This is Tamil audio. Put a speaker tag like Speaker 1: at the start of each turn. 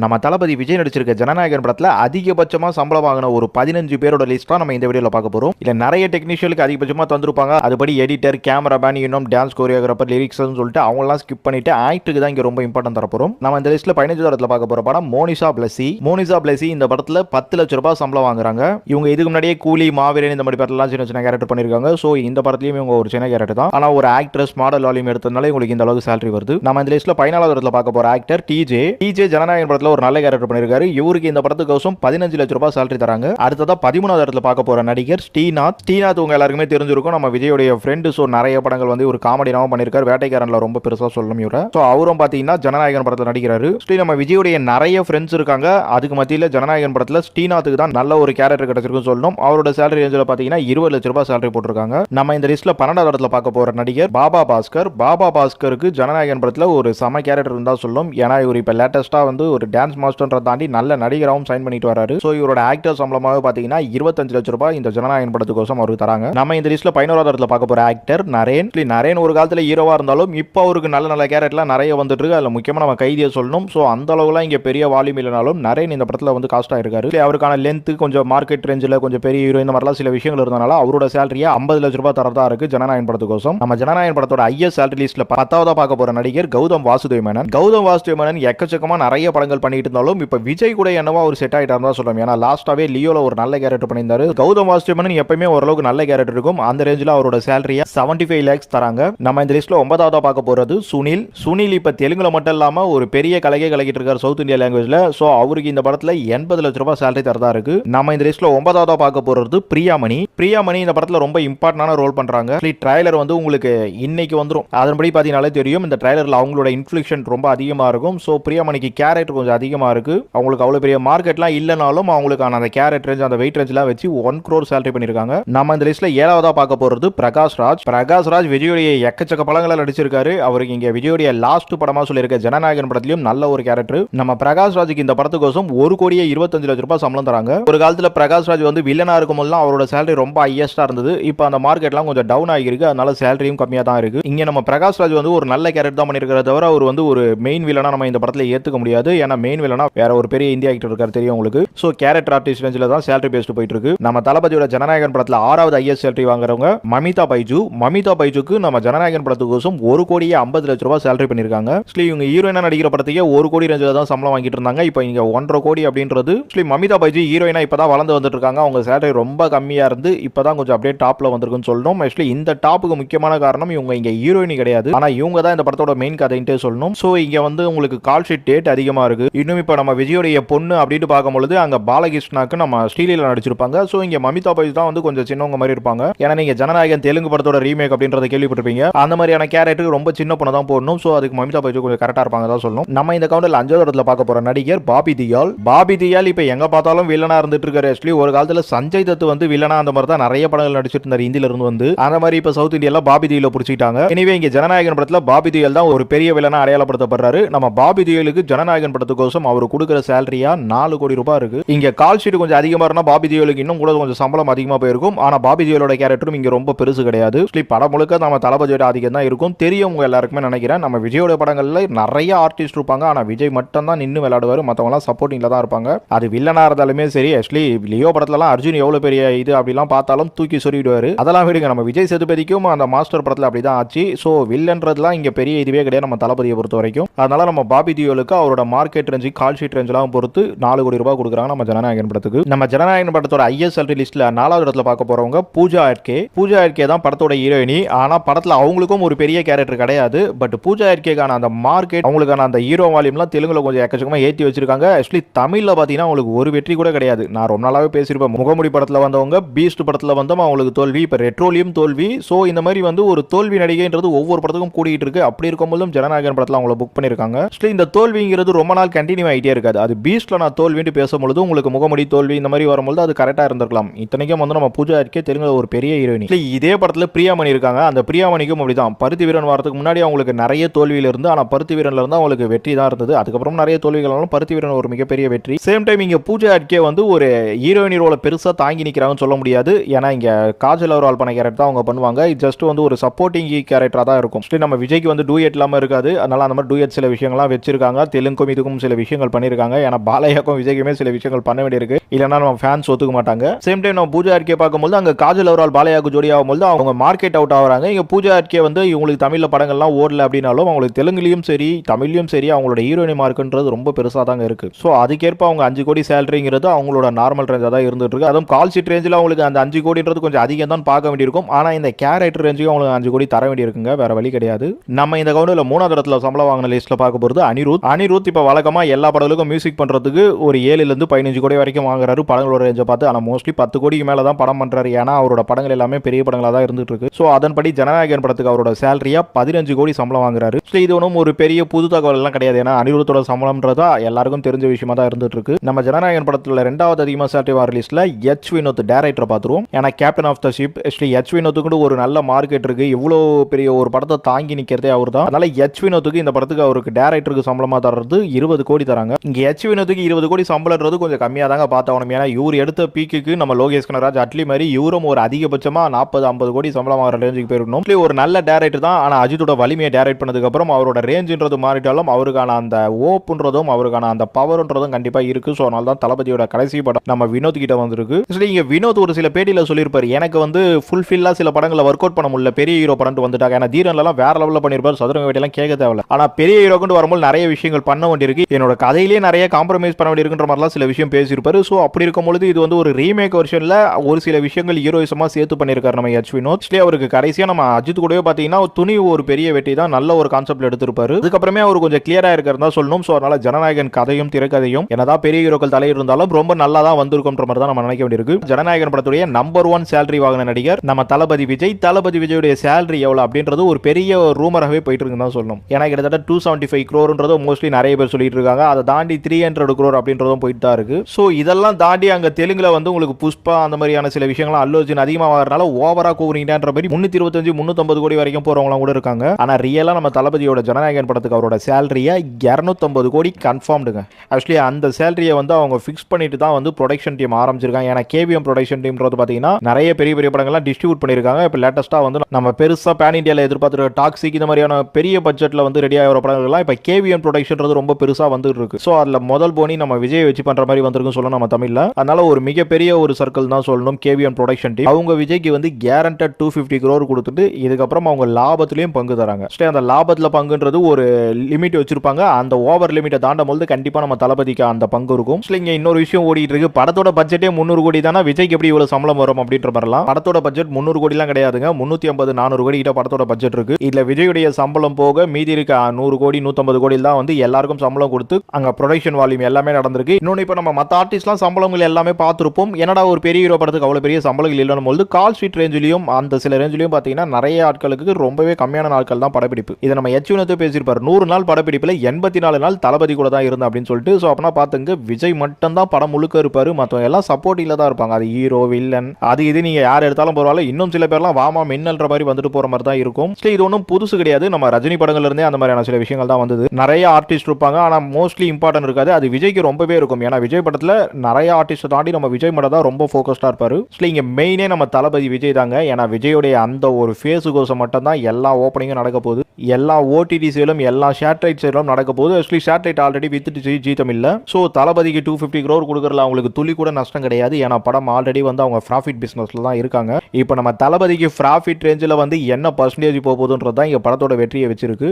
Speaker 1: நம்ம தளபதி விஜய் நடிச்சிருக்க ஜனநாயகன் படத்துல அதிகபட்சமா சம்பளம் வாங்கின ஒரு பதினஞ்சு பேரோட லிஸ்ட்டாக தான் நம்ம இந்த வீடியோல பார்க்க போறோம். இல்லை நிறைய டெக்னீஷியலுக்கு அதிகபட்சமா தந்திருப்பாங்க. அதுபடி எடிட்டர் கேமராமேன் இன்னும் டான்ஸ் கோரியோகிராஃபர் லிரிக்ஸ்னு சொல்லிட்டு அவங்கலாம் ஸ்கிப் பண்ணிட்டு ஆக்டருக்கு தான் இங்கே ரொம்ப இம்பார்ட்டன் தர நம்ம இந்த லிஸ்ட்டில் பதினஞ்சு தரத்துல பார்க்க போற படம் மோனிஷா பிளஸி. மோனிஷா பிளஸி இந்த படத்துல பத்து லட்ச ரூபாய் சம்பளம் வாங்குறாங்க. இவங்க இதுக்கு முன்னாடியே கூலி மாவீரன் இந்த மாதிரி படத்தெல்லாம் சின்ன சின்ன கேரக்டர் பண்ணிருக்காங்க. ஸோ இந்த படத்துலையும் இவங்க ஒரு சின்ன கேரக்டர் தான். ஆனா ஒரு ஆக்ட்ரஸ் மாடல் வாலியூம் எடுத்ததுனால இவங்களுக்கு இந்த அளவுக்கு சேலரி வருது. நம்ம இந்த லிஸ்ட்டில் பதினாலாவது இடத்துல பார்க்க போகிற ஆக்டர் டிஜே டிஜே ஜனநாயகன் படத்துல ஒரு நல்ல கேரக்டர் பண்ணிருக்காரு. இவருக்கு இந்த படத்துக்கோசம் பதினஞ்சு லட்ச ரூபாய் சேலரி தராங்க. அடுத்ததா பதிமூணாவது இடத்துல பார்க்க போற நடிகர் ஸ்ரீநாத். ஸ்ரீநாத் உங்க எல்லாருக்குமே தெரிஞ்சிருக்கும். நம்ம விஜயோடைய ஃப்ரெண்டு ஸோ நிறைய படங்கள் வந்து ஒரு காமெடியாகவும் பண்ணிருக்காரு. வேட்டைக்காரன்ல ரொம்ப பெருசா சொல்லணும் இவரை ஸோ அவரும் பாத்தீங்கன்னா ஜனநாயகன் படத்தில் நடிக்கிறாரு. ஸ்ரீ நம்ம விஜயுடைய நிறைய ஃப்ரெண்ட்ஸ் இருக்காங்க. அதுக்கு மத்தியில் ஜனநாயகன் படத்தில் ஸ்ரீநாத்துக்கு தான் நல்ல ஒரு கேரக்டர் கிடைச்சிருக்குன்னு சொல்லணும். அவரோட சேலரி ரேஞ்சில் பார்த்தீங்கன்னா இருபது லட்ச ரூபாய் சேலரி போட்டிருக்காங்க. நம்ம இந்த லிஸ்ட்ல பன்னெண்டாவது இடத்துல பார்க்க போற நடிகர் பாபா பாஸ்கர். பாபா பாஸ்கருக்கு ஜனநாயகன் படத்தில் ஒரு சம கேரக்டர் இருந்தால் சொல்லும். ஏன்னா இவர் இப்போ லேட்டஸ்ட்டாக வந்து ஒரு டான்ஸ் மாஸ்டர்ன்ற தாண்டி நல்ல நடிகராகவும் சைன் பண்ணிட்டு வராரு. ஸோ இவரோட ஆக்டர் சம்பளமாக பார்த்தீங்கன்னா இருபத்தஞ்சு லட்ச ரூபாய் இந்த ஜனநாயகன் படத்துக்கோசம் அவருக்கு தராங்க. நம்ம இந்த லிஸ்ட்ல பதினோராவது இடத்துல பார்க்க போற ஆக்டர் நரேன். Actually, நரேன் ஒரு காலத்தில் ஹீரோவாக இருந்தாலும் இப்போ அவருக்கு நல்ல நல்ல கேரக்டர்லாம் நிறைய வந்துட்டு இருக்கு. அதில் முக்கியமாக நம்ம கைதியை சொல்லணும். ஸோ அந்த அளவுலாம் இங்கே பெரிய வால்யூம் இல்லைனாலும் நரேன் இந்த படத்தில் வந்து காஸ்ட் ஆயிருக்காரு. இல்லை அவருக்கான லென்த் கொஞ்சம் மார்க்கெட் ரேஞ்சில் கொஞ்சம் பெரிய ஹீரோ இந்த மாதிரிலாம் சில விஷயங்கள் இருந்தனால அவரோட சேலரியை ஐம்பது லட்ச ரூபாய் தரதா இருக்கு ஜனநாயகன் படத்துக்கோசம். நம்ம ஜனநாயகன் படத்தோட ஐஎஸ் சேலரி லிஸ்ட்ல பத்தாவதா பார்க்க போற நடிகர் கௌதம் வாசுதேவ் மேனன். கௌதம் வாசுதேவ் மேனன் எக்கச்சக்கமா நிறைய படங்கள் பண்ணிட்டு இருந்தாலும் இப்ப விஜய் கூட என்னவோ ஒரு செட் ஆயிட்டார் தான் சொல்லணும் ஏன்னா லாஸ்டாவே லியோல ஒரு நல்ல கேரக்டர் பண்ணியிருந்தாரு. கௌதம் வாசுதேவ் எப்பயுமே ஓரளவுக்கு நல்ல கேரக்டர் இருக்கும். அந்த ரேஞ்சில் அவரோட சேலரியா செவன்டி ஃபைவ் லேக்ஸ் தராங்க. நம்ம இந்த லிஸ்ட்ல ஒன்பதாவது பார்க்க போறது சுனில். சுனில் இப்ப தெலுங்குல மட்டும் இல்லாம ஒரு பெரிய கலையை கலக்கிட்டு இருக்காரு சவுத் இந்தியா லாங்குவேஜ்ல சோ அவருக்கு இந்த படத்துல எண்பது லட்ச ரூபாய் சேலரி தரதா இருக்கு. நம்ம இந்த லிஸ்ட்ல ஒன்பதாவது பார்க்க போறது பிரியாமணி. பிரியாமணி இந்த படத்துல ரொம்ப இம்பார்ட்டன்டான ரோல் பண்றாங்க. ட்ரைலர் வந்து உங்களுக்கு இன்னைக்கு வந்துடும் அதன்படி பாத்தீங்கன்னாலே தெரியும். இந்த ட்ரைலர்ல அவங்களோட இன்ஃபிளிக்ஷன் ரொம்ப அதிகமா இருக்கும். சோ பிரியாமணிக்கு கேரக்டர் கொஞ்சம் அதிகமாக இருக்கு. அவங்களுக்கு அவ்வளோ பெரிய மார்க்கெட்லாம் இல்லைனாலும் அவங்களுக்கான அந்த கேரட் ரேஞ்ச் அந்த வெயிட் ரேஞ்ச்லாம் வச்சு ஒன் க்ரோர் சேலரி பண்ணியிருக்காங்க. நம்ம இந்த லிஸ்ட்ல ஏழாவதாக பார்க்க போகிறது பிரகாஷ் ராஜ். பிரகாஷ் ராஜ் விஜயோடைய எக்கச்சக்க படங்களை நடிச்சிருக்காரு. அவருக்கு இங்கே விஜயோடைய லாஸ்ட் படமாக சொல்லியிருக்க ஜனநாயகன் படத்திலும் நல்ல ஒரு கேரக்டர் நம்ம பிரகாஷ் ராஜுக்கு இந்த படத்துக்கோசம் ஒரு கோடியே இருபத்தஞ்சு லட்ச ரூபாய் சம்பளம் தராங்க. ஒரு காலத்தில் பிரகாஷ் ராஜ் வந்து இருக்கும் போதுலாம் அவரோட சேலரி ரொம்ப ஹையஸ்டா இருந்தது. இப்போ அந்த மார்க்கெட்லாம் கொஞ்சம் டவுன் ஆகிருக்கு அதனால சேலரியும் கம்மியாக தான் இருக்கு. இங்கே நம்ம பிரகாஷ் ராஜ் வந்து ஒரு நல்ல கேரக்டர் தான் பண்ணியிருக்கிறத தவிர அவர் வந்து ஒரு மெயின் வில்லனாக நம்ம இந்த படத்தில் ஏற்றுக்க முடியாது. ஏன்னா மெயின் வில்லனா வேற ஒரு பெரிய இந்தியா ஆக்டர் இருக்காரு தெரியும் உங்களுக்கு. சோ கேரக்டர் ஆர்டிஸ்ட் ரேஞ்சில் தான் சேலரி பேஸ்ட் போயிட்டு இருக்கு நம்ம தளபதியோட ஜனநாயகன் படத்துல ஆறாவது ஐஎஸ் சேலரி வாங்குறவங்க மமிதா பைஜு. மமிதா பைஜுக்கு நம்ம ஜனநாயகன் படத்துக்கோசம் ஒரு கோடியே ஐம்பது லட்ச ரூபாய் சேலரி பண்ணிருக்காங்க ஆக்சுவலி இவங்க ஹீரோயினா நடிக்கிற படத்துக்கே ஒரு கோடி ரேஞ்சில் தான் சம்பளம் வாங்கிட்டு இருந்தாங்க. இப்போ இங்க ஒன்றரை கோடி அப்படின்றது ஆக்சுவலி மமிதா பைஜு ஹீரோயினா இப்பதான் வளர்ந்து வந்துட்டு இருக்காங்க அவங்க சேலரி ரொம்ப கம்மியா இருந்து இப்பதான் கொஞ்சம் அப்படியே டாப்ல வந்திருக்குன்னு சொல்லணும். ஆக்சுவலி இந்த டாப்புக்கு முக்கியமான காரணம் இவங்க இங்க ஹீரோயினி கிடையாது. ஆனா இவங்க தான் இந்த படத்தோட மெயின் கதைன்ட்டே சொல்லணும். ஸோ இங்க வந்து உங்களுக்கு கால் ஷீட் டேட் அதிகமா இருக்கு இன்னும் இப்போ நம்ம விஜயோடைய பொண்ணு அப்படின்னு பார்க்கும்பொழுது அங்க பாலகிருஷ்ணாக்கு நம்ம ஸ்ரீலீல நடிச்சிருப்பாங்க. ஸோ இங்கே மமிதா பைஜ் தான் வந்து கொஞ்சம் சின்னவங்க மாதிரி இருப்பாங்க. ஏன்னா நீங்க ஜனநாயகன் தெலுங்கு படத்தோட ரீமேக் அப்படின்றத கேள்விப்பட்டிருப்பீங்க. அந்த மாதிரியான கேரக்டருக்கு ரொம்ப சின்ன பொண்ணு தான் போடணும். ஸோ அதுக்கு மமிதா பைஜ் கொஞ்சம் கரெக்டா இருப்பாங்க தான் சொல்லணும். நம்ம இந்த கவுண்டில் அஞ்சாவது இடத்துல பார்க்க போகிற நடிகர் பாபி தியால். பாபி தியால் இப்போ எங்க பார்த்தாலும் வில்லனா இருந்துட்டு இருக்காரு. ஆக்சுவலி ஒரு காலத்துல சஞ்சய் தத் வந்து வில்லனா அந்த மாதிரி தான் நிறைய படங்கள் நடிச்சிட்டு இருந்தார். இந்தியில இருந்து வந்து அந்த மாதிரி இப்போ சவுத் இந்தியால பாபி தியில பிடிச்சிட்டாங்க எனவே இங்க ஜனநாயகன் படத்தில் பாபி தியல் தான் ஒரு பெரிய வில்லனா அடையாளப்படுத்தப்படுறாரு. நம்ம பாபி தியலுக்கு ஜனநாயகன் படத்துக்கோசம் அவர் கொடுக்குற சேலரியா? நாலு கோடி ரூபாய் இருக்கு. இங்க கால் ஷீட் கொஞ்சம் அதிகமா இருந்தா பாபி தியலுக்கு இன்னும் கூட கொஞ்சம் சம்பளம் அதிகமா போயிருக்கும். ஆனா பாபி தியலோட கேரக்டரும் இங்க ரொம்ப பெருசு கிடையாது. படம் முழுக்க நம்ம தளபதியோட அதிகம் தான் இருக்கும். தெரியும் எல்லாருக்குமே நினைக்கிறேன். நம்ம விஜயோட படங்கள்ல நிறைய ஆர்டிஸ்ட் இருப்பாங்க. ஆனா விஜய் மட்டும் தான் நின்று விளையாடுவார் மற்றவங்களாம் சப்போர்ட்டிங்ல தான் இருப்பாங்க. அது வில்லனா இருந்தாலுமே சரி. ஆக்சுவலி லியோ படத்துலலாம் அர்ஜுன் எவ்வளவு பெரிய இது அப்படிலாம் பார்த்தாலும் தூக்கி சொல்லிடுவாரு அதெல்லாம் விடுங்க. நம்ம விஜய் சேதுபதிக்கும் அந்த மாஸ்டர் படத்துல அப்படிதான் ஆச்சு. ஸோ வில்லன்றதுலாம் இங்க பெரிய இதுவே கிடையாது நம்ம தளபதியை பொறுத்த வரைக்கும் அதனால நம்ம பாபி தியோலுக்கு அவரோட மார்க்கெட் ரேஞ்சு கால் ஷீட் ரேஞ்செல்லாம் பொறுத்து நாலு கோடி ரூபாய் கொடுக்குறாங்க நம்ம ஜனநாயகன் படத்துக்கு. நம்ம ஜனநாயகன் படத்தோட ஐஎஸ்எல் லிஸ்ட்ல நாலாவது இடத்துல பார்க்க போறவங்க பூஜா ஆட்கே பூஜா ஆட்கே தான் படத்தோட ஹீரோயினி ஆனா படத்துல அவங்களுக்கும் ஒரு பெரிய கேரக்டர் கிடையாது. பட் பூஜா ஆர்கேக்கான அந்த மார்க்கெட் அவங்களுக்கான அந்த ஹீரோ வால்யூம்லாம் தெலுங்குல கொஞ்சம் எக்கச்சக்கமா ஏற்றி வச்சிருக்காங்க. ஆக்சுவலி தமிழ்ல பாத்தீங்கன்னா அவங்களுக்கு ஒரு வெற்றி கூட கிடையாது. நான் ரொம்ப நாளாவே பேசியிருப்பேன். முகமுடி படத்துல வந்தவங்க பீஸ்ட் படத்துல வந்தோம் அவங்களுக்கு தோல்வி. இப்போ ரெட்ரோலியம் தோல்வி. ஸோ இந்த மாதிரி வந்து ஒரு தோல்வி நடிகைன்றது ஒவ்வொரு படத்துக்கும் கூடிட்டு இருக்கு. அப்படி இருக்கும்போதும் ஜனநாயகன் படத்தில் அவங்கள புக் பண்ணியிருக்காங்க ஆக்சுவலி இந்த தோல்விங்கிறது ரொம்ப நாள் கண்டினியூ ஆகிட்டே இருக்காது. அது பீஸ்ட்டில் நான் தோல்வின்னு பேசும்பொழுது உங்களுக்கு முகமுடி தோல்வி இந்த மாதிரி வரும்போது அது கரெக்டாக இருந்திருக்கலாம். இத்தனைக்கும் வந்து நம்ம பூஜா இருக்கே தெலுங்குல ஒரு பெரிய ஹீரோயின் இல்லை இதே படத்தில் பிரியாமணி இருக்காங்க. அந்த பிரியாமணிக்கும் அப்படிதான். பருத்தி வீரன் வரதுக்கு முன்னாடி அவங்களுக்கு நிறைய தோல்வியில் இருந்து ஆனால் பருத்தி வீரன்ல இருந்து அவங்களுக்கு வெற்றி தான் இருந்தது. அதுக்கப்புறம் நிறைய தோல்விகளாலும் பருத்தி வீரன் ஒரு மிகப்பெரிய வெற்றி. சேம் டைம் இங்கே பூஜா அட்கே வந்து ஒரு ஹீரோயின் ரோலை பெருசாக தாங்கி நிற்கிறாங்கன்னு சொல்ல முடியாது. ஏன்னா இங்கே காஜல் அவரால் பண்ண கேரக்டர் தான் அவங்க பண்ணுவாங்க. ஜஸ்ட் வந்து ஒரு சப்போர்ட்டிங் கேரக்டராக தான் இருக்கும். நம்ம விஜய்க்கு வந்து டூயட் இல்லாமல் இருக்காது. அதனால அந்த மாதிரி டூயட் சில விஷயங்கள்லாம் வச்சிருக்காங்க. தெலுங்கும் இதுக்கும் சில விஷயங்கள் பண்ணியிருக்காங்க. ஏன்னா பாலையாக்கும் விஜய்க்குமே சில விஷயங்கள் பண்ண வேண்டியிருக்கு. இல்லைன்னா நம்ம ஃபேன்ஸ் ஒத்துக்க மாட்டாங்க. சேம் டைம் நம்ம பூஜா ஆர்கே பார்க்கும்போது அங்கே காஜல் அவரால் பாலையாக்கு ஜோடி ஆகும்போது அவங்க மார்க்கெட் அவுட் ஆகிறாங்க. இங்கே பூஜா ஆர்கே வந்து இவங்களுக்கு தமிழில் படங்கள்லாம் ஓடல அப்படின்னாலும் அவங்களுக்கு தெலுங்குலையும் சரி தமிழ்லையும் சரி அவங்களோட ஹீரோயினி மார்க்குன்றது ரொம்ப பெருசாக தாங்க இருக்கு. ஸோ அதுக்கேற்ப அவங்க அஞ்சு கோடி சேலரிங்கிறது அவங்களோட நார்மல் ரேஞ்சாக தான் இருந்துட்டு இருக்கு அதுவும் கால் சீட் ரேஞ்சில் அவங்களுக்கு அந்த அஞ்சு கோடின்றது கொஞ்சம் அதிகம் தான் பார்க்க வேண்டியிருக்கும். ஆனால் இந்த கேரக்டர் ரேஞ்சுக்கு அவங்களுக்கு அஞ்சு கோடி தர வேண்டியிருக்குங்க. வேற வழி கிடையாது. நம்ம இந்த கவுண்டில் மூணாவது இடத்துல சம்பளம் வாங்கின லிஸ்ட்டில் பார்க்க போகிறது அனிருத். அனிருத் இப்போ வழக்கமாக எல்லா படங்களுக்கும் மியூசிக் பண்ணுறதுக்கு ஒரு ஏழுலேருந்து பதினஞ்சு கோடி வரைக்கும் வாங்குறாரு படங்களோட ரேஞ்சை பார்த்து. ஆனால் மோஸ்ட்லி பத்து கோடிக்கு மேலே தான் படம் பண்ணுறாரு ஏன்னா அவரோட படங்கள் எல்லாமே பெரிய படங்களாக தான் இருந்துட்டு இருக்கு ஸோ அதன்படி ஜனநாயகன் படத்துக்கு அவரோட சேலரியாக பதினஞ்சு கோடி சம்பளம் வாங்குறாரு. ஸோ இது ஒன்றும் ஒரு பெரிய புது தகவல் எல்லாம் கிடையாது. ஏன்னா அனிருத்தோட சம்பளம்ன்றதா எல்லாருக்கும் தெரிஞ்ச விஷயமா தான் இருந்துட்டு இருக்கு நம்ம ஜனநாயகன் படத்தில் ரெண்டாவது அதிகமாக சேலரி வார லிஸ்ட்டில் எச் வினோத் டேரக்டர் பார்த்துருவோம். ஏன்னா captain of the ship Sri H வினோத்துக்கு ஒரு நல்ல மார்க்கெட் இருக்கு. இவ்வளோ பெரிய ஒரு படத்தை தாங்கி நிற்கிறதே அவர் தான் அதனால எச் வினோத்துக்கு இந்த படத்துக்கு அவருக்கு டேரக்டருக்கு சம்பளமாக தர்றது இருபது கோடி தராங்க. இங்க எச் வினோத்துக்கு இருபது கோடி சம்பளம்ன்றது கொஞ்சம் கம்மியாக தாங்க பார்த்தாகணும். ஏன்னா இவர் எடுத்த பீக்குக்கு நம்ம லோகேஷ் கனராஜ் அட்லி மாதிரி இவரும் ஒரு அதிகபட்சமா நாற்பது ஐம்பது கோடி சம்பளம் வாங்குற ரேஞ்சுக்கு போயிருக்கணும். ஒரு நல்ல டேரக்டர் தான். ஆனால் அஜித்தோட வலிமையை டேரக்ட் பண்ணதுக்கப்புறம் அவரோட ரேஞ்சுன்றது மாறிட்டாலும் அவருக்கான அந்த ஓப்புன்றதும் அவருக்கான அந்த பவர்ன்றதும் கண்டிப்பாக இருக்கு. ஸோ அதனால தான் தளபதியோட கடைசி படம் நம்ம வினோத் கிட்ட வந்திருக்கு. Actually இங்கே வினோத் ஒரு சில பேட்டியில் சொல்லியிருப்பார். எனக்கு வந்து ஃபுல்ஃபில்லாக சில படங்களை ஒர்க் அவுட் பண்ண முடியல. பெரிய ஹீரோ படம்ட்டு வந்துட்டாங்க. ஏன்னா தீரன்லாம் வேற லெவலில் பண்ணியிருப்பார். சதுரங்க வேட்டையெல்லாம் கேட்க தேவையில்ல. ஆனால் பெரிய ஹீரோ கொண்டு வரும்போது நிறைய விஷயங்கள் பண்ண வேண்டியிருக்கு. என்னோட கதையிலேயே நிறைய காம்ப்ரமைஸ் பண்ண வேண்டியிருக்குன்ற மாதிரிலாம் சில விஷயம் பேசியிருப்பாரு. ஸோ அப்படி இருக்கும்பொழுது இது வந்து ஒரு ரீமேக் வெர்ஷனில் ஒரு சில விஷயங்கள் ஹீரோயிசமாக சேர்த்து பண்ணியிருக்காரு நம்ம எச் வினோத் அவருக்கு கடைசியாக நம்ம அஜித் கூடவே பார்த்தீங்கன்னா துணி ஒரு பெரிய வெட்டி தான் நல்ல ஒரு கான்செப்ட் எடுத்திருப்பாரு. அதுக்கப்புறமே அவர் கொஞ்சம் கிளியராக இருக்கிறதா சொல்லணும். ஸோ அதனால ஜனநாயகன் கதையும் திரைக்கதையும் என்னதான் பெரிய ஹீரோக்கள் தலை இருந்தாலும் ரொம்ப நல்லா தான் வந்திருக்கும்ன்ற மாதிரி தான் நம்ம நினைக்க வேண்டியிருக்கு. ஜனநாயகன் படத்துடைய நம்பர் ஒன் சேலரி வாங்கின நடிகர் நம்ம தளபதி விஜய். தளபதி விஜயுடைய சேலரி எவ்வளோ அப்படின்றது ஒரு பெரிய ரூமராகவே போயிட்டு இருக்குன்னு தான் சொல்லணும். ஏன்னா கிட்டத்தட்ட டூ செவன்ட்டி ஃபைவ் க்ரோர்ன்றது மோஸ்ட்லி நிறைய பேர் சொல்லிட்டு இருக்காங்க அதை தாண்டி த்ரீ ஹண்ட்ரட் குரோர் அப்படின்றதும் போயிட்டு தான் இருக்கு. ஸோ இதெல்லாம் தாண்டி அங்கே தெலுங்குல வந்து உங்களுக்கு புஷ்பா அந்த மாதிரியான சில விஷயங்கள்லாம் அல்லு அர்ஜுன் அதிகமாக வரனால ஓவரா கூவுறீங்கன்ற மாதிரி முன்னூத்தி இருபத்தஞ்சு முன்னூத்தம்பது கோடி வரைக்கும் போறவங்களாம் கூட இருக்காங்க. ஆனா ரியலா நம்ம தளபதியோட ஜனநாயகன் படத்துக்கு அவரோட சேலரியை இரநூத்தம்பது கோடி கன்ஃபார்ம்டுங்க ஆக்சுவலி அந்த சேலரியை வந்து அவங்க ஃபிக்ஸ் பண்ணிட்டு தான் வந்து ப்ரொடக்ஷன் டீம் ஆரம்பிச்சிருக்காங்க. ஏன்னா கேவிஎம் ப்ரொடக்ஷன் டீம்ன்றது பார்த்தீங்கன்னா நிறைய பெரிய பெரிய படங்கள்லாம் டிஸ்ட்ரிபியூட் பண்ணியிருக்காங்க. இப்போ லேட்டஸ்ட்டாக வந்து நம்ம பெருசாக பேன் இந்தியாவில் எதிர்பார்த்துருக்க டாக்ஸிக் இந்த மாதிரியான பெரிய பட்ஜெட்டில் வந்து ரெடி ஆகிற படங்கள்லாம் இப்போ கேவிஎம் ப்ரொடக்ஷன்றது ரொம்ப பெருசாக வந்துட்டு இருக்கு. ஸோ அதில் முதல் போனி நம்ம விஜய் வச்சு பண்ணுற மாதிரி வந்திருக்கும் சொல்லணும் நம்ம தமிழில். அதனால ஒரு மிகப்பெரிய ஒரு சர்க்கிள் தான் சொல்லணும் கேவிஎம் ப்ரொடக்ஷன் டீம் அவங்க விஜய்க்கு வந்து கேரண்டட் டூ ஃபிஃப்டி க்ரோர் கொடுத்துட்டு இதுக்கப்புறம் அவங்க லாபத்திலையும் பங்கு தராங்க. ஸ்டே அந்த லாபத்தில் பங்குன்றது ஒரு லிமிட் வச்சிருப்பாங்க. அந்த ஓவர் லிமிட்டை தாண்டும் போது கண்டிப்பாக நம்ம தளபதிக்கு அந்த பங்கு இருக்கும். ஸோ இங்கே இன்னொரு விஷயம் ஓடிட்டு இருக்கு. படத்தோட பட்ஜெட்டே முந்நூறு கோடி தானே? விஜய்க்கு எப்படி இவ்வளவு சம்பளம் வரும் அப்படின்ற மாதிரிலாம். படத்தோட பட்ஜெட் முந்நூறு கோடிலாம் கிடையாதுங்க. முந்நூற்றி ஐம்பது நானூறு கோடி கிட்ட படத்தோட பட்ஜெட் இருக்கு. இதுல விஜயுடைய சம்பளம் போக மீதி இருக்க நூறு கோடி நூற்றம்பது கோடியில் தான் வந்து எல்லாருக்கும் சம்பளம் கொடுத்து அங்கே ப்ரொடக்ஷன் வால்யூம் எல்லாமே நடந்திருக்கு. இன்னொன்று இப்போ நம்ம மற்ற ஆர்டிஸ்ட்லாம் சம்பளங்கள் எல்லாமே பார்த்துருப்போம். என்னடா ஒரு பெரிய ஹீரோ படத்துக்கு அவ்வளோ பெரிய சம்பளங்கள் இல்லைன்னு போது கால் ஸ்ட்ரீட் ரேஞ்சிலையும் அந்த சில ரேஞ்சிலையும் பார்த்தீங்கன்னா நிறைய ஆட்களுக்கு ரொம்பவே கம்மியான நாட்கள் தான் படப்பிடிப்பு. இதை நம்ம எச்சுனத்தை பேசியிருப்பார். நூறு நாள் படப்பிடிப்பில் எண்பத்தி நாலு நாள் தளபதி கூட தான் இருந்தேன் அப்படின்னு சொல்லிட்டு ஸோ அப்படின்னா பார்த்துங்க விஜய் மட்டும் தான் படம் முழுக்க இருப்பார். மற்றவங்க எல்லாம் சப்போர்ட்டில் தான் இருப்பாங்க. அது ஹீரோ வில்லன் அது இது நீங்கள் யார் எடுத்தாலும் பரவாயில்ல. இன்னும் சில பேர்லாம் வாமா மின்னல்ன்ற மாதிரி வந்துட்டு போகிற மாதிரி தான் இருக்கும். சரி இது ஒன்றும் புதுசு கிடையாது. நம்ம ரஜினி படங்கள்ல இருந்தே அந்த மாதிரியான சில விஷயங்கள் தான் வந்தது. நிறைய ஆர்டிஸ்ட் இருப்பாங்க. ஆனால் மோஸ்ட்லி இம்பார்ட்டன் இருக்காது. அது விஜய்க்கு ரொம்பவே இருக்கும். ஏன்னா விஜய் படத்தில் நிறைய ஆர்டிஸ்ட் தாண்டி நம்ம விஜய் மட்டும் தான் ரொம்ப ஃபோக்கஸ்டாக இருப்பார். ஸோ இங்கே மெயினே நம்ம தளபதி விஜய் தாங்க. ஏன்னா விஜயோடைய அந்த ஒரு ஃபேஸு கோசம் மட்டும் தான் எல்லா ஓப்பனிங்கும் நடக்க போகுது. எல்லா ஓடிடி சேலும் எல்லா ஷேட்லைட் சேலும் நடக்க போகுது. ஆக்சுவலி சேட்டலைட் ஆல்ரெடி வித்துட்டு ஜி தமிழ்ல ஸோ தளபதிக்கு டூ ஃபிஃப்டி க்ரோர் கொடுக்குறதுல அவங்களுக்கு துளி கூட நஷ்டம் கிடையாது. ஏன்னா படம் ஆல்ரெடி வந்து அவங்க ப்ராஃபிட் பிஸ்னஸில் தான் இருக்காங்க. இப்போ நம்ம தளபதிக்கு ப்ராஃபிட் ரேஞ்சில் வந்து என்ன பர்சன்டேஜ் போகுதுன்றது தான் இங்கே படத்தோட வெற்றியை வச்சிருக்கு.